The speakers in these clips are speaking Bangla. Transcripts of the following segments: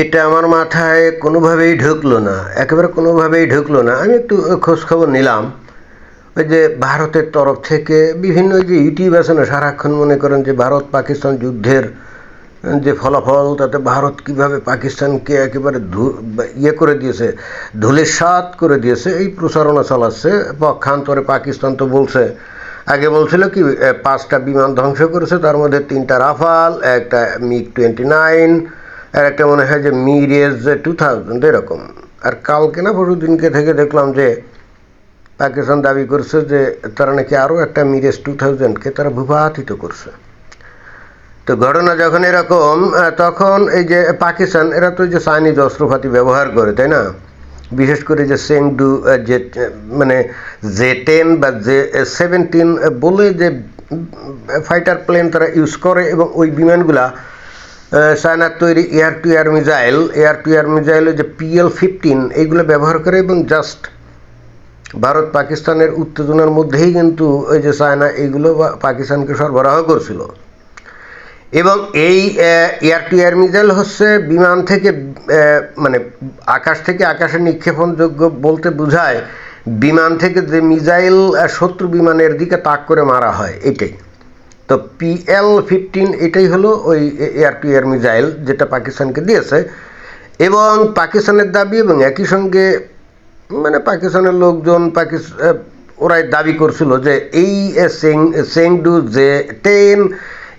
এটা আমার মাথায় কোনোভাবেই ঢুকলো না, একেবারে কোনোভাবেই ঢুকলো না। আমি একটু খোঁজখবর নিলাম। ওই যে ভারতের তরফ থেকে বিভিন্ন যে ইউটিউব আছে না, সারাক্ষণ মনে করেন যে ভারত পাকিস্তান যুদ্ধের যে ফলাফল, তাতে ভারত কীভাবে পাকিস্তানকে একেবারে ইয়ে করে দিয়েছে ধুলে সাত করে দিয়েছে, এই প্রচারণা চালাচ্ছে। পক্ষান্তরে পাকিস্তান তো বলছে, আগে বলছিল কি পাঁচটা বিমান ধ্বংস করেছে, তার মধ্যে তিনটা রাফাল, একটা মিগ টোয়েন্টি নাইন আর একটা মনে হয় যে মিরেজ টু থাউজেন্ড এরকম। আর কালকে না পরশু দিনকে থেকে দেখলাম যে পাকিস্তান দাবি করছে যে তারা নাকি আরও একটা মিরেজ টু থাউজেন্ডকে তারা ভূপাতিত করছে। তো ঘটনা যখন এরকম তখন এই যে পাকিস্তান, এরা তো যে চাইনিজ অস্ত্রপাতি ব্যবহার করে, তাই না? বিশেষ করে যে সেংডু যে মানে জে টেন বা জে সেভেন্টিন বলে যে ফাইটার প্লেন তারা ইউজ করে এবং ওই বিমানগুলা চায়নার তৈরি air to air missile, air to air মিসাইলের যে পিএল ফিফটিন, এইগুলো ব্যবহার করে এবং জাস্ট ভারত পাকিস্তানের উত্তেজনার মধ্যেই কিন্তু ওই যে চায়না এইগুলো পাকিস্তানকে সরবরাহ করছিল। এবং এই এয়ার টু এয়ার মিসাইল হচ্ছে বিমান থেকে মানে আকাশ থেকে আকাশে নিক্ষেপণযোগ্য বলতে বোঝায় বিমান থেকে যে মিজাইল শত্রু বিমানের দিকে তাক করে মারা হয়, এটাই। তো পিএল ফিফটিন এটাই হলো ওই এয়ার টু এয়ার মিসাইল যেটা পাকিস্তানকে দিয়েছে। এবং পাকিস্তানের দাবি এবং একই সঙ্গে মানে পাকিস্তানের লোকজন পাকিস্তান ওরাই দাবি করছিল যে এই সেংডু যে টেন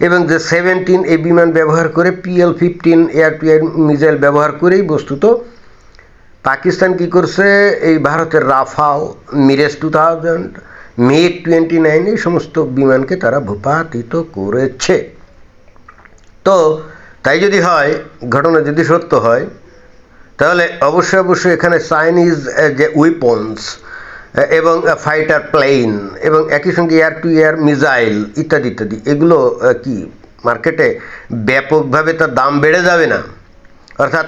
এবং যে সেভেন্টিন এই বিমান ব্যবহার করে PL fifteen air to air missile ব্যবহার করেই বস্তুত। পাকিস্তান কি করছে? এই ভারতের Rafale Mirage two thousand MiG twenty nine এই সমস্ত বিমানকে তারা ভূপাতিত করেছে। তো, তাই যদি হয়, ঘটনা যদি সত্য হয়, তাহলে অবশ্যই অবশ্যই এখানে চাইনিজ যে উইপন্স এবং ফাইটার প্লেন এবং একই সঙ্গে এয়ার টু এয়ার মিসাইল ইত্যাদি ইত্যাদি, এগুলো কি মার্কেটে ব্যাপকভাবে তার দাম বেড়ে যাবে না? অর্থাৎ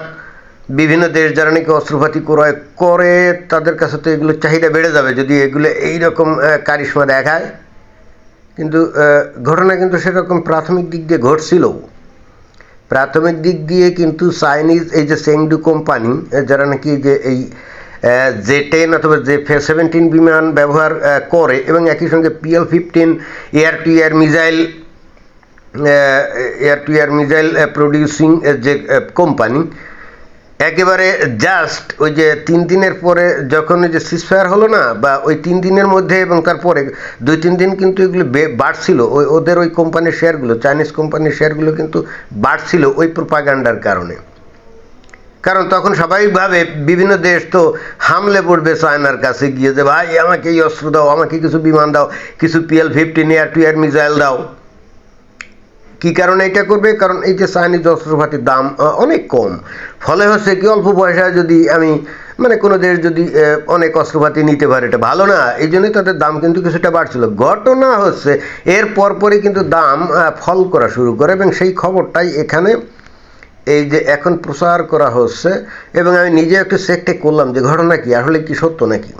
বিভিন্ন দেশ যারা নাকি অস্ত্রপাতি ক্রয় করে, তাদের কাছে তো এগুলো চাহিদা বেড়ে যাবে যদি এগুলো এইরকম কারিশমা দেখায়। কিন্তু ঘটনা কিন্তু সেরকম প্রাথমিক দিক দিয়ে ঘটছিল। প্রাথমিক দিক দিয়ে কিন্তু চাইনিজ এই যে সেংডু কোম্পানি যারা নাকি যে এই জে টেন অথবা জে সেভেন্টিন বিমান ব্যবহার করে এবং একই সঙ্গে PL fifteen air to air missile air to air missile producing যে কোম্পানি একেবারে জাস্ট ওই যে তিন দিনের পরে যখন ওই যে সিসফায়ার হলো না, বা ওই তিন দিনের মধ্যে এবং তারপরে দুই তিন দিন কিন্তু এগুলো বাড়ছিল। ওই ওদের ওই কোম্পানির শেয়ারগুলো চাইনিজ কোম্পানির শেয়ারগুলো কিন্তু বাড়ছিল ওই প্রোপাগান্ডার কারণে। কারণ তখন স্বাভাবিকভাবে বিভিন্ন দেশ তো হামলে পড়বে চায়নার কাছে গিয়ে যে, ভাই, আমাকে এই অস্ত্র দাও, আমাকে কিছু বিমান দাও, কিছু PL fifteen air to air missile দাও। কি কারণে এটা করবে? কারণ এই যে চাইনিজ অস্ত্রপাতির দাম অনেক কম। ফলে হচ্ছে কি, অল্প পয়সায় যদি আমি মানে কোনো দেশ যদি অনেক অস্ত্রপাতি নিতে পারে, এটা ভালো না। এই জন্যই তাদের দাম কিন্তু কিছুটা বাড়ছিল। ঘটনা হচ্ছে, এর পরপরই কিন্তু দাম ফল করা শুরু করে এবং সেই খবরটাই এখানে এই যে এখন প্রচার করা হচ্ছে এবং আমি নিজে একটু চেকটে করলাম যে ঘটনা কি, আসলে কি সত্য নাকি?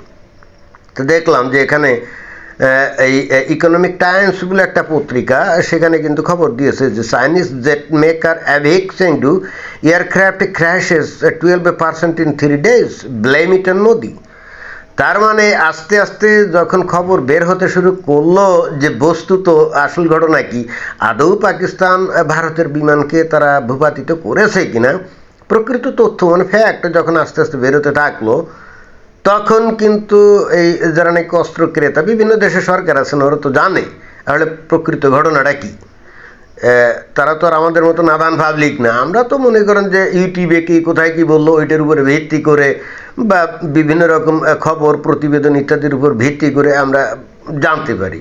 তো দেখলাম যে এখানে এই ইকোনমিক টাইমস বলে একটা পত্রিকা, সেখানে কিন্তু খবর দিয়েছে যে Chinese jet maker AVIC Chengdu aircraft crashes twelve percent in three days blame it on Modi তার মানে আস্তে আস্তে যখন খবর বের হতে শুরু করল যে বস্তুত আসল ঘটনা কি, আদৌ পাকিস্তান ভারতের বিমানকে তারা ভূপাতিত করেছে কিনা, প্রকৃত তথ্য মানে ফ্যাক্ট যখন আস্তে আস্তে বেরোতে থাকল তখন কিন্তু এই যারা নাকি অস্ত্র ক্রেতা বিভিন্ন দেশের সরকার আছেন, ওরা তো জানে তাহলে প্রকৃত ঘটনাটা কি। তারা তো আর আমাদের মতো নাদান পাবলিক না। আমরা তো মনে করেন যে ইউটিউবে কি, কোথায় কি বলল, ওইটার উপরে ভিত্তি করে বা বিভিন্ন রকম খবর, প্রতিবেদন ইত্যাদির উপর ভিত্তি করে আমরা জানতে পারি।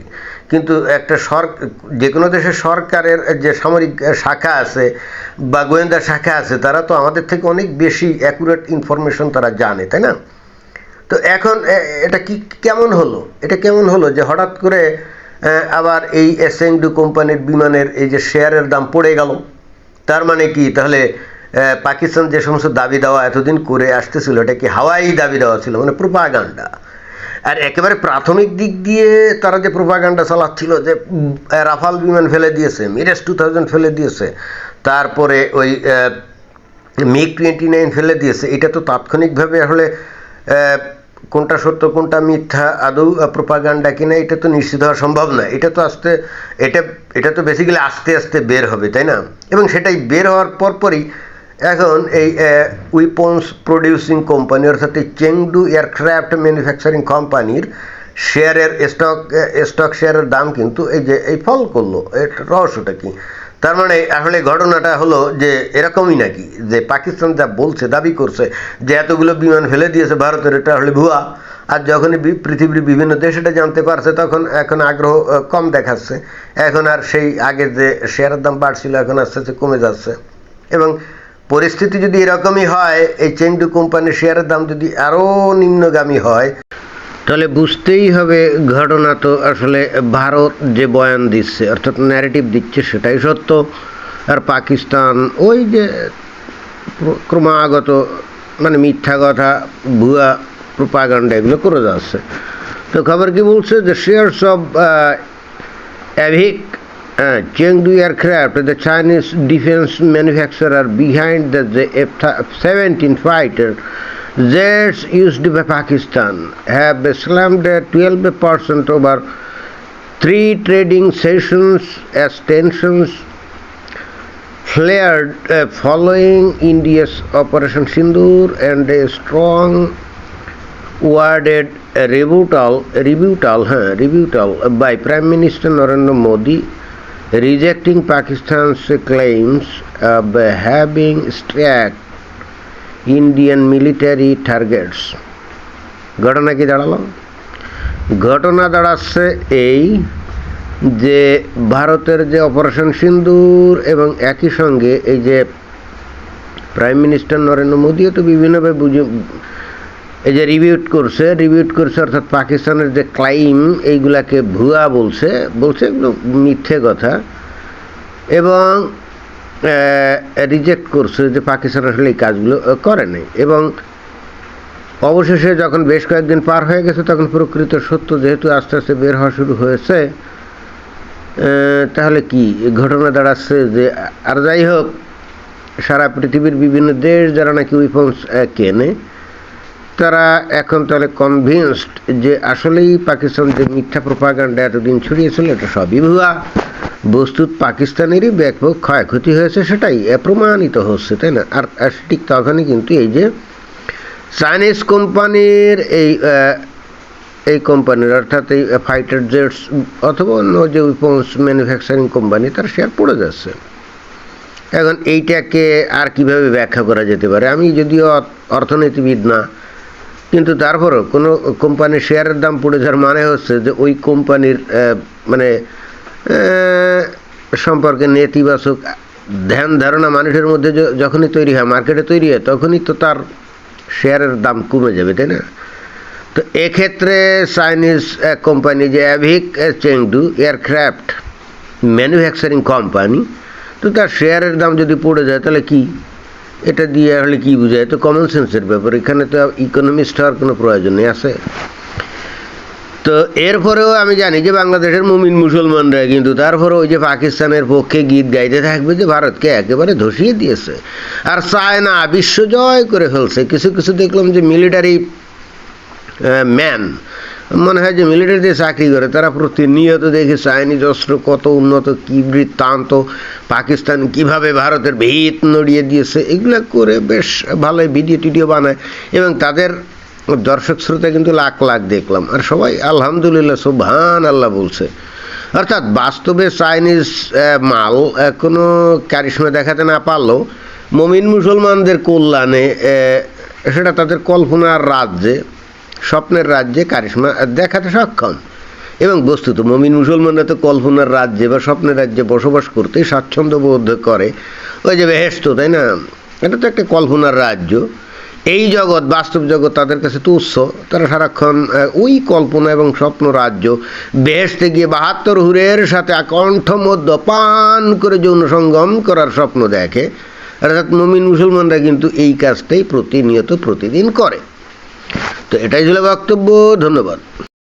কিন্তু একটা সর যে কোনো দেশের সরকারের যে সামরিক শাখা আছে বা গোয়েন্দা শাখা আছে, তারা তো আমাদের থেকে অনেক বেশি অ্যাকুরেট ইনফরমেশন তারা জানে, তাই না? তো এখন এটা কি, কেমন হলো? এটা কেমন হলো যে হঠাৎ করে আবার এই এসএনডু কোম্পানির বিমানের এই যে শেয়ারের দাম পড়ে গেল? তার মানে কি? তাহলে পাকিস্তান যে সমস্ত দাবি দেওয়া এতদিন করে আসতেছিল, এটা কি হাওয়াই দাবি দেওয়া ছিল? মানে প্রোপাগান্ডা। আর একেবারে প্রাথমিক দিক দিয়ে তারা যে প্রোপাগান্ডা চালাচ্ছিল যে রাফাল বিমান ফেলে দিয়েছে, মিরেজ টু থাউজেন্ড ফেলে দিয়েছে, তারপরে ওই মিগ টোয়েন্টি নাইন ফেলে দিয়েছে, এটা তো তাৎক্ষণিকভাবে আসলে কোনটা সত্য, কোনটা মিথ্যা, আদৌ প্রোপাগান্ডা কিনা, এটা তো নিশ্চিত হওয়া সম্ভব না। এটা তো আস্তে, এটা এটা তো বেসিক্যালি আস্তে আস্তে বের হবে, তাই না? এবং সেটাই বের হওয়ার পরপরই এখন এই উইপন্স প্রডিউসিং কোম্পানি অর্থাৎ এই চেংডু এয়ারক্রাফট ম্যানুফ্যাকচারিং কোম্পানির শেয়ারের স্টক স্টক শেয়ারের দাম কিন্তু এই যে, এই ফল করল। এর রহস্যটা কি? তার মানে আসলে ঘটনাটা হলো যে এরকমই নাকি, যে পাকিস্তান যা বলছে, দাবি করছে, যে এতগুলো বিমান ফেলে দিয়েছে ভারতের, এটা আসলে ভুয়া। আর যখনই পৃথিবীর বিভিন্ন দেশ এটা জানতে পারছে, তখন এখন আগ্রহ কম দেখাচ্ছে। এখন আর সেই আগে যে শেয়ারের দাম বাড়ছিল, এখন আস্তে আস্তে কমে যাচ্ছে। এবং পরিস্থিতি যদি এরকমই হয়, এই চেংডু কোম্পানির শেয়ারের দাম যদি আরও নিম্নগামী হয় তাহলে বুঝতেই হবে ঘটনা তো আসলে ভারত যে বয়ান দিচ্ছে, অর্থাৎ ন্যারেটিভ দিচ্ছে সেটাই সত্য। আর পাকিস্তান ওই যে ক্রমাগত মানে মিথ্যা কথা, ভুয়া প্রোপাগান্ডা এগুলো করে যাচ্ছে। তো খবর কি বলছে যে shares of AVIC Chengdu aircraft the Chinese defence manufacturer behind the F seventeen fighter jets used by Pakistan have slammed at 12% over three trading sessions as tensions flared uh, following India's Operation Sindoor and a strong worded rebuttal, rebuttal, huh, rebuttal by Prime Minister Narendra Modi rejecting Pakistan's claims of having struck Indian military targets ঘটনা কি দাঁড়াল? ঘটনা দাঁড়াচ্ছে এই যে ভারতের যে অপারেশন সিন্দুর এবং একই সঙ্গে এই যে প্রাইম মিনিস্টার নরেন্দ্র মোদীও তো বিভিন্নভাবে বুঝে, এই যে রিভিউট করছে রিভিউট করছে অর্থাৎ পাকিস্তানের যে ক্লাইম, এইগুলাকে ভুয়া বলছে বলছে মিথ্যে কথা। এবং রিজেক্ট করছে যে পাকিস্তান আসলে এই কাজগুলো আহ, করে নাই। এবং অবশেষে যখন বেশ কয়েকদিন পার হয়ে গেছে তখন প্রকৃত সত্য যেহেতু আস্তে আস্তে বের হওয়া শুরু হয়েছে তাহলে কি ঘটনা দাঁড়াচ্ছে যে আর যাই হোক সারা পৃথিবীর বিভিন্ন দেশ যারা নাকি উইপন্স কেনে তারা এখন তাহলে কনভিনসড যে আসলেই পাকিস্তান যে মিথ্যা প্রোপাগান্ডা এতদিন ছড়িয়েছিল এটা সবই ভুয়া। বস্তুত পাকিস্তানেরই ব্যাপক ক্ষয়ক্ষতি হয়েছে সেটাই প্রমাণিত হচ্ছে, তাই না? আর ঠিক তখনই কিন্তু এই যে চাইনিজ কোম্পানির এই এই কোম্পানির অর্থাৎ এই ফাইটার জেটস অথবা অন্য যে উইপন্স ম্যানুফ্যাকচারিং কোম্পানি তার শেয়ার পড়ে যাচ্ছে। এখন এইটাকে আর কীভাবে ব্যাখ্যা করা যেতে পারে? আমি যদিও অর্থনীতিবিদ না, কিন্তু তারপরও কোনো কোম্পানির শেয়ারের দাম পড়ে যাওয়ার মানে হচ্ছে যে ওই কোম্পানির মানে সম্পর্কে নেতিবাচক ধ্যান ধারণা মানুষের মধ্যে যখনই তৈরি হয়, মার্কেটে তৈরি হয়, তখনই তো তার শেয়ারের দাম কমে যাবে, তাই না? তো এক্ষেত্রে চাইনিজ কোম্পানি, যে AVIC Chengdu aircraft manufacturing company, তো তার শেয়ারের দাম যদি পড়ে যায়, তাহলে কি? এটা দিয়ে হলে কি বোঝায়? তো কমন সেন্সের ব্যাপার, এখানে তো ইকোনমিস্ট হওয়ার কোনো প্রয়োজন নেই, আছে? তো এরপরেও আমি জানি যে বাংলাদেশের মুমিন মুসলমানরা কিন্তু তারপরে ওই যে পাকিস্তানের পক্ষে গীত গাইতে থাকবে যে ভারতকে একেবারে ধসিয়ে দিয়েছে। আর চায় না বিশ্ব জয় করে ফেলছে। কিছু কিছু দেখলাম যে মিলিটারি ম্যান মনে হয় যে মিলিটারিতে চাকরি করে। তারা প্রতিনিয়ত দেখে চাইনিজ অস্ত্র কত উন্নত, কী বৃত্তান্ত, পাকিস্তান কীভাবে ভারতের ভিত নড়িয়ে দিয়েছে। এগুলো করে বেশ ভালোই ভিডিও টিডিও বানায়। এবং তাদের দর্শক শ্রোতা কিন্তু লাখ লাখ দেখলাম। আর সবাই, আলহামদুলিল্লাহ সুবহান আল্লাহ বলছে। অর্থাৎ বাস্তবে চাইনিজ মাল কোনো কারিশমা দেখাতে না পারলেও মমিন মুসলমানদের কল্যাণে সেটা তাদের কল্পনার রাজ্যে, স্বপ্নের রাজ্যে কারিশমা দেখাতে সক্ষম। এবং বস্তুত মমিন মুসলমানরা তো কল্পনার রাজ্যে বা স্বপ্নের রাজ্যে বসবাস করতে স্বাচ্ছন্দ্য বোধ করে। ওই যে বেহেস্ত তাই না? এটা তো একটা কল্পনার রাজ্য। এই জগৎ, বাস্তব জগৎ তাদের কাছে তুচ্ছ তারা সারাক্ষণ ওই কল্পনা এবং স্বপ্ন রাজ্য। বেহেস্তে গিয়ে বাহাত্তর হুরের সাথে আকণ্ঠ মধ্য পান করে যৌন সঙ্গম করার স্বপ্ন দেখে। অর্থাৎ মমিন মুসলমানরা কিন্তু এই কাজটাই প্রতিনিয়ত প্রতিদিন করে। তো এটাই ছিল বক্তব্য, ধন্যবাদ।